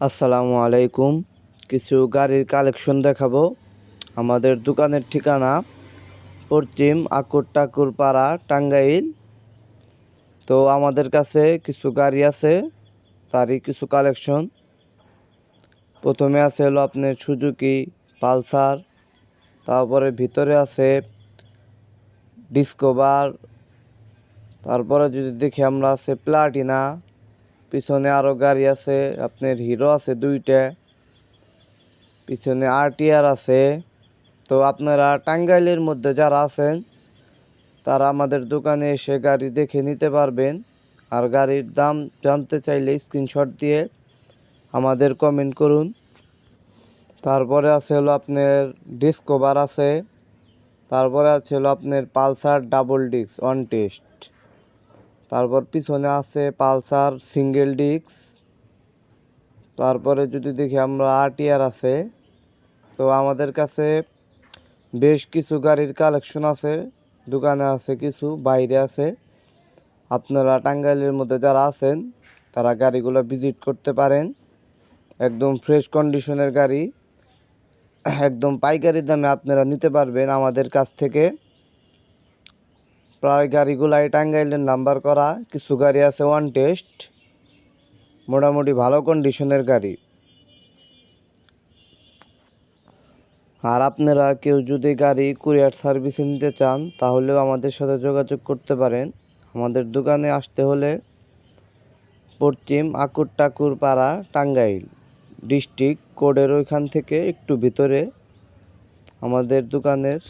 আসসালামু আলাইকুম। কিছু গাড়ির কালেকশন দেখাবো। আমাদের দোকানের ঠিকানা পশ্চিম আকুর টাকুর পাড়া টাঙ্গাইল। তো আমাদের কাছে কিছু গাড়ি আছে, তারই কিছু কালেকশন। প্রথমে আছে হলো আপনার সুজুকি, পালসার, তারপরে ভিতরে আছে ডিসকভার, তারপরে যদি দেখি আমরা আছে প্লাটিনা। পিছনে আরও গাড়ি আছে, আপনার হিরো আছে দুইটা, পিছনে আরটিআর আছে। তো আপনারা টাঙ্গাইলের মধ্যে যারা আছেন, তারা আমাদের দোকানে এসে গাড়ি দেখে নিতে পারবেন। আর গাড়ির দাম জানতে চাইলে স্ক্রিনশট দিয়ে আমাদের কমেন্ট করুন। তারপরে আছে হলো আপনার ডিসকভার আছে। তারপরে আছে হলো আপনার Pulsar double disc on test তারপর পিছনে আছে পালসার, সিঙ্গেল ডিস্ক। তারপরে যদি দেখি আমরা আরটিআর আছে, তো আমাদের কাছে বেশ কিছু গাড়ির কালেকশন আছে, দোকানে আছে কিছু, বাইরে আছে। আপনারা টাঙ্গাইলের মধ্যে যারা আছেন, তারা গাড়িগুলো ভিজিট করতে পারেন। একদম ফ্রেশ কন্ডিশনের গাড়ি, একদম পাইকারি দামে আপনারা নিতে পারবেন আমাদের কাছ থেকে। প্রায় গাড়িগুলাই টাঙ্গাইলের নাম্বার করা, কিছু গাড়ি আছে ওয়ান টেস্ট মোটামুটি ভালো কন্ডিশনের গাড়ি। আর আপনারা কেউ যদি গাড়ি কুরিয়ার সার্ভিসে নিতে চান, তাহলেও আমাদের সাথে যোগাযোগ করতে পারেন। আমাদের দোকানে আসতে হলে পশ্চিম আকুর টাকুর পাড়া টাঙ্গাইল ডিস্ট্রিক্ট, কোডের ওইখান থেকে একটু ভিতরে আমাদের দোকানের